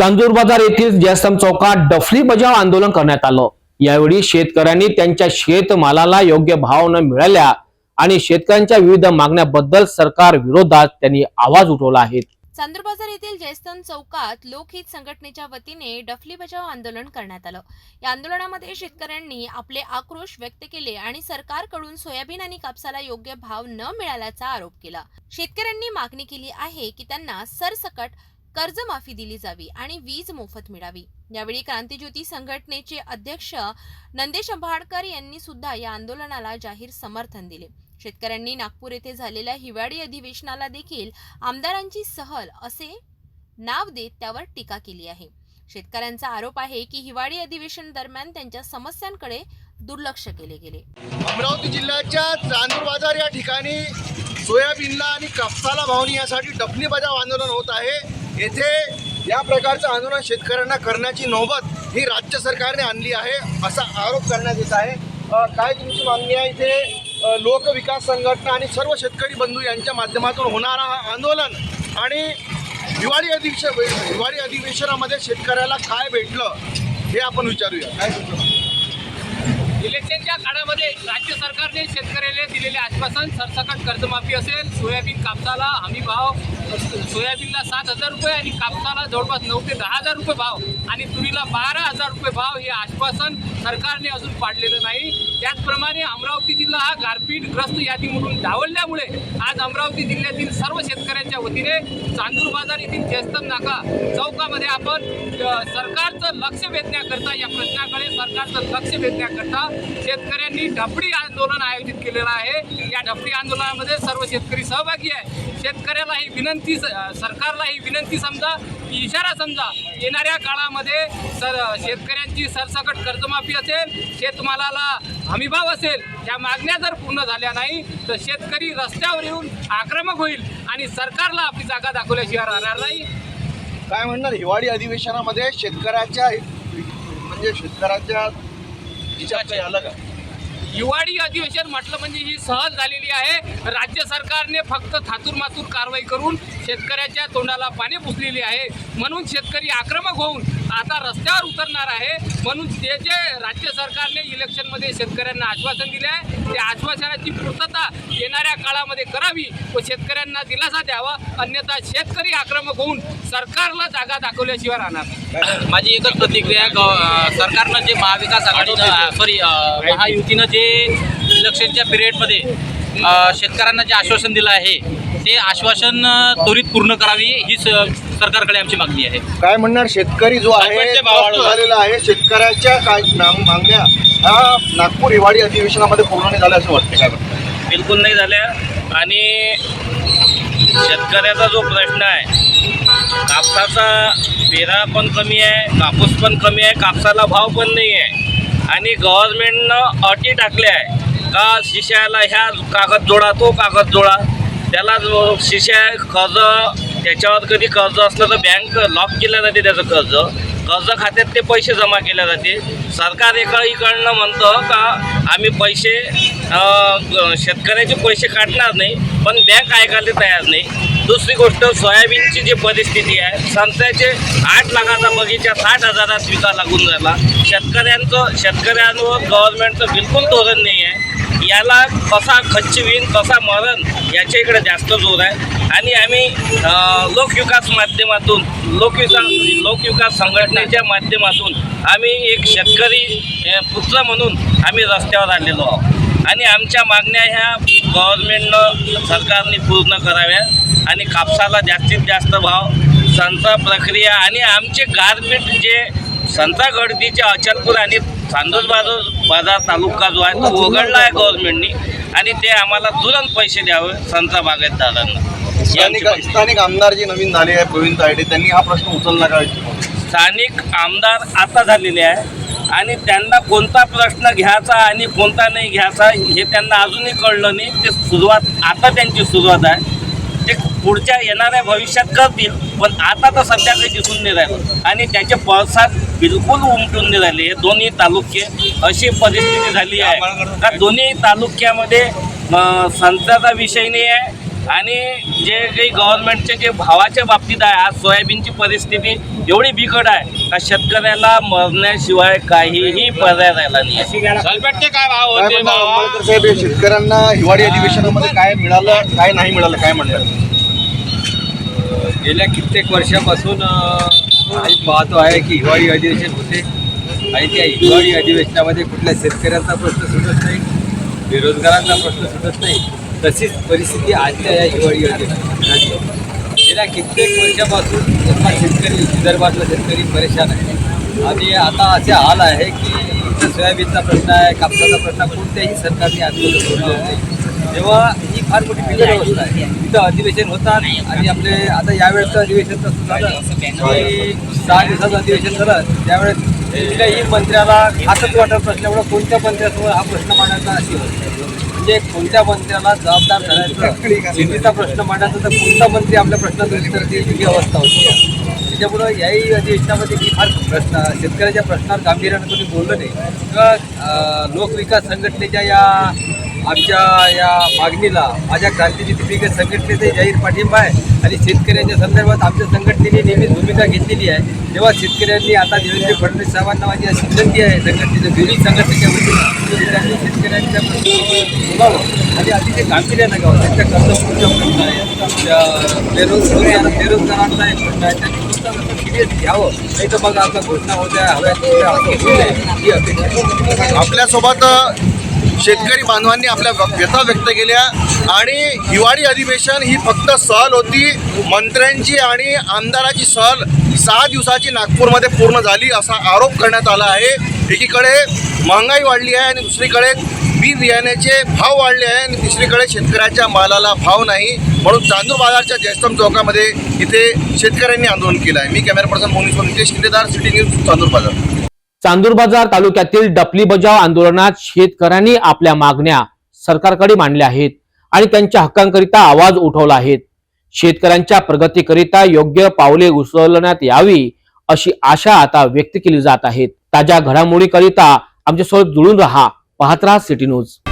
चांदूर बाजार येथील जयस्तम चौकात डफली बजाव आंदोलन करण्यात आलं. यावेळी शेतकऱ्यांनी त्यांच्या शेतमालाला योग्य भाव न मिळाल्या आणि शेतकऱ्यांच्या विविध मागण्याबद्दल सरकार विरोधात त्यांनी आवाज उठवला आहे. चांदूर बाजार येथील जयस्तन चौकात लोकहित संघटनेच्या वतीने डफली बजाव आंदोलन करण्यात आलं. या आंदोलनामध्ये शेतकऱ्यांनी आपले आक्रोश व्यक्त केले आणि सरकारकडून सोयाबीन आणि कापसाला योग्य भाव न मिळाल्याचा आरोप केला. शेतकऱ्यांनी मागणी केली आहे की त्यांना सरसकट कर्जमाफी दिली जावी आणि वीज मोफत मिळावी. यावेळी क्रांतीज्योती संघटनेचे अध्यक्ष नंदेश आंबाडकर यांनी सुद्धा या आंदोलनाला जाहीर समर्थन दिले. शेतकऱ्यांनी नागपूर येथे झालेल्या हिवाळी अधिवेशनाला देखील आमदारांची सहल असे नाव देत त्यावर टीका केली आहे. शेतकऱ्यांचा आरोप आहे की हिवाळी अधिवेशन दरम्यान त्यांच्या समस्यांकडे दुर्लक्ष केले गेले. अमरावती जिल्ह्याच्या चांदूर बाजार या ठिकाणी सोयाबीनला आणि कापसाला भावनी यासाठी डफली बजाव आंदोलन होत आहे. येथे या प्रकारचं आंदोलन शेतकऱ्यांना करण्याची नौबत ही राज्य सरकारने आणली आहे असा आरोप करण्यात येत आहे. काय तुमची मागणी आहे इथे? लोकविकास संघटना आणि सर्व शेतकरी बंधू यांच्या माध्यमातून होणारा हा आंदोलन. आणि हिवाळी अधिवेशन हिवाळी अधिवेशनामध्ये शेतकऱ्याला काय भेटलं हे आपण विचारूया. काय तुमचं इलेक्शनच्या काळामध्ये राज्य सरकारने शेतकऱ्याला दिलेले आश्वासन सरसकट कर्जमाफी असेल सोयाबीन कापसाला हमी भाव सोयाबीनला सात हजार रुपये आणि कापसाला जवळपास नऊ ते दहा हजार रुपये भाव आणि तुरीला बारा हजार रुपये भाव हे आश्वासन सरकारने अजून पाडलेलं नाही. त्याचप्रमाणे अमरावती जिल्हा हा गारपीटग्रस्त यादीमधून डावलल्यामुळे आज अमरावती जिल्ह्यातील सर्व शेतकऱ्यांच्या वतीने चांदूर बाजार येथील जयस्तंभ नाका चौकामध्ये आपण सरकारचं लक्ष वेधण्याकरता या प्रश्नाकडे सरकारचं लक्ष वेधण्याकरता शेतकऱ्यांनी ढपडी आंदोलन आयोजित केलेलं आहे. या ढपडी आंदोलनामध्ये सर्व शेतकरी सहभागी आहे. शेतकऱ्याला ही विनंती अ, सरकारला ही विनंती समजा इशारा समजा येणाऱ्या काळामध्ये सर शेतकऱ्यांची सरसकट कर्जमाफी असेल शेतमालाला हमीभाव असेल या मागण्या जर पूर्ण झाल्या नाही तर शेतकरी रस्त्यावर येऊन आक्रमक होईल आणि सरकारला आपली जागा दाखवल्याशिवाय राहणार नाही. काय म्हणणार? हिवाळी अधिवेशनामध्ये शेतकऱ्याच्या म्हणजे शेतकऱ्याच्या काही आलं का? हिवाळी अधिवेशन म्हटलं म्हणजे ही सहज झालेली आहे. राज्य सरकारने फक्त थातूर मातूर कारवाई करून शेतकऱ्याच्या तोंडाला पाणी पुसलेली आहे. म्हणून शेतकरी आक्रमक होऊन आता रस्त्यावर उतरणार आहे. म्हणून ते जे राज्य सरकारने इलेक्शनमध्ये शेतकऱ्यांना आश्वासन दिले आहे त्या आश्वासनाची पूर्तता येणाऱ्या काळामध्ये करावी व शेतकऱ्यांना दिलासा द्यावा. अन्यथा शेतकरी आक्रमक होऊन सरकारला जागा दाखवल्याशिवाय राहणार माझी एकच प्रतिक्रिया सरकारनं जे महाविकास आघाडीनं सॉरी महायुतीनं जे इलेक्शनच्या पिरियडमध्ये शेतकऱ्यांना जे आश्वासन दिलं आहे ते आश्वासन त्वरित पूर्ण करावी ही सरकारकडे आमची मागणी आहे. काय म्हणणार शेतकरी जो आहे झालेला आहे शेतकऱ्याच्या काय मागण्या ह्या नागपूर हिवाळी अधिवेशनामध्ये पूर्ण नाही झाल्या असं वाटतं काय? बिलकुल नाही झाल्या. आणि शेतकऱ्याचा जो प्रश्न आहे कापसाचा पेरा पण कमी आहे कापूस पण कमी आहे कापसाला भाव पण नाही आहे. आणि गव्हर्नमेंटनं अटी टाकल्या आहे. का शिष्याला ह्या कागद जोडा तो कागद जोडा. त्याला जो शिष्या कर्ज त्याच्यावर कधी कर्ज असलं तर बँक लॉक केलं जाते त्याचं कर्ज. कर्ज खात्यात ते पैसे जमा केले जाते. सरकार एका इकडनं म्हणतं का आम्ही पैसे शेतकऱ्याचे पैसे काढणार नाही पण बँक ऐकायला तयार नाही. दुसरी गोष्ट सोयाबीनची जी परिस्थिती आहे संत्र्याचे आठ लाखाचा बगीचा साठ हजारात विका लागून झाला शेतकऱ्यांचं शेतकऱ्यांवर गव्हर्नमेंटचं बिलकुल धोरण नाही आहे. याला कसा खच्च होईन कसा मरण याच्या इकडे जास्त जोर आहे. आणि आम्ही लोकविकास माध्यमातून लोकविकास लोकविकास संघटनेच्या माध्यमातून आम्ही एक शेतकरी पुत्र म्हणून आम्ही रस्त्यावर आलेलो आहोत. आणि आमच्या मागण्या ह्या गव्हर्नमेंटनं सरकारने पूर्ण कराव्या आणि कापसाला जास्तीत जास्त भाव संचा प्रक्रिया आणि आमचे गारपीट जे संता गडदीचे अचलपूर आणि चांदोद बाजार बाजार तालुका जो आहे तो वगळला आहे गव्हर्नमेंटनी आणि ते आम्हाला तुरंत पैसे द्यावे संता बागायतदारांना ही आमची स्थानिक आमदार जे नवीन झाले आहे प्रवीण तायडे त्यांनी हा प्रश्न उचलला का? स्थानिक आमदार आता झालेले आहे आणि त्यांना कोणता प्रश्न घ्यायचा आणि कोणता नाही घ्यायचा हे त्यांना अजूनही कळलं नाही. ते सुरुवात आता त्यांची सुरुवात आहे. ते पुढच्या येणाऱ्या भविष्यात करतील पण आता तर सध्या काही दिसून नाही राहिलं. आणि त्याचे पडसाद बिलकुल उमटून नाही राहिले हे दोन्ही तालुके अशी परिस्थिती झाली आहे. का दोन्ही तालुक्यामध्ये संत्र्याचा विषय नाही आहे आणि जे काही गव्हर्नमेंटचे जे भावाच्या बाबतीत आहे आज सोयाबीनची परिस्थिती एवढी बिकट आहे का शेतकऱ्याला मरण्याशिवाय काहीही पर्याय राहिला नाही आहे. काय भाव होते साहेब हे शेतकऱ्यांना हिवाळी अधिवेशनामध्ये काय मिळालं काय नाही मिळालं काय म्हणतात? गेल्या कित्येक वर्षापासून पाहतो आहे की हिवाळी अधिवेशन होते. आणि त्या हिवाळी अधिवेशनामध्ये कुठल्या शेतकऱ्यांचा प्रश्न सुटत नाही बेरोजगारांचा प्रश्न सुटत नाही. तशीच परिस्थिती आजच्या या हिवाळी अधिवेशनाची. गेल्या कित्येक वर्षापासून शेतकरी विदर्भातला शेतकरी परेशान आहे. आणि आता असे हाल आहे की सोयाबीनचा प्रश्न आहे कापसाचा प्रश्न कोणत्याही सरकारने आजपर्यंत सोडलेला नाही तेव्हा ही फार मोठी बिकट व्यवस्था आहे. तिथं अधिवेशन होतात आणि आपले आता यावेळेचं अधिवेशन तसं झालं. सहा दिवसाचं अधिवेशन झालं. त्यावेळेस कुठल्याही मंत्र्याला हातच वाटत नसल्यामुळं कोणत्या मंत्र्यासमोर हा प्रश्न मांडायचा अशी होती म्हणजे कोणत्या मंत्र्याला जबाबदार धरायचं शेतीचा प्रश्न मांडायचा तर कोणता मंत्री आपल्या प्रश्नाचं उत्तर देईल ही अवस्था होती. त्याच्यामुळं याही अधिवेशनामध्ये मी फार प्रश्न शेतकऱ्याच्या प्रश्नावर गांभीर्यानं कोणी बोललं नाही. किंवा लोकविकास संघटनेच्या या आमच्या या मागणीला माझ्या क्रांतीची दीपिका संघटनेचे जाहीर पाठिंबा आहे आणि शेतकऱ्यांच्या संदर्भात आमच्या संघटनेने नेहमीच भूमिका घेतलेली आहे. तेव्हा शेतकऱ्यांनी आता देवेंद्र फडणवीस साहेबांना माझी अशी विनंती आहे संघटनेच्या विविध संघटनेच्या वतीनं त्यांनी शेतकऱ्यांच्या बोलावं. आणि अतिशय गांभीर्यानं गावं. त्यांच्या कर्तव्याचा प्रश्न आहे बेरोजगार बेरोजगारांचा एक प्रश्न आहे. सिरियस घ्यावं नाही तर मग घोषणा होत्या हव्या आपल्यासोबत शेतकरी बांधवांनी आपल्या व्य- व्यथा व्यक्त केल्या आणि हिवाळी अधिवेशन ही फक्त सहल होती. मंत्र्यांची आणि आमदाराची सहल सहा दिवसाची नागपूरमध्ये पूर्ण झाली असा आरोप करण्यात आला आहे. एकीकडे महागाई वाढली आहे आणि दुसरीकडे बी बियाण्याचे भाव वाढले आहे आणि दुसरीकडे शेतकऱ्याच्या मालाला भाव नाही. म्हणून चांदूर बाजारच्या जयस्तंभ चौकामध्ये इथे शेतकऱ्यांनी आंदोलन केलं आहे. मी कॅमेरा पर्सन मोनिश नितेश शिंदेदार सिटी न्यूज चांदूर बाजार. चांदूर बाजार तालुक्यातील डपली बजाव आंदोलनात शेतकऱ्यांनी आपल्या मागण्या सरकारकडे मांडल्या आहेत आणि त्यांच्या हक्कांकरिता आवाज उठवला आहेत शेतकऱ्यांच्या प्रगतीकरिता योग्य पावले उचलण्यात यावी अशी आशा आता व्यक्त केली जात आहेत ताज्या घडामोडीकरिता आमच्यासोबत जुळून राहा. पाहत राहा सिटी न्यूज.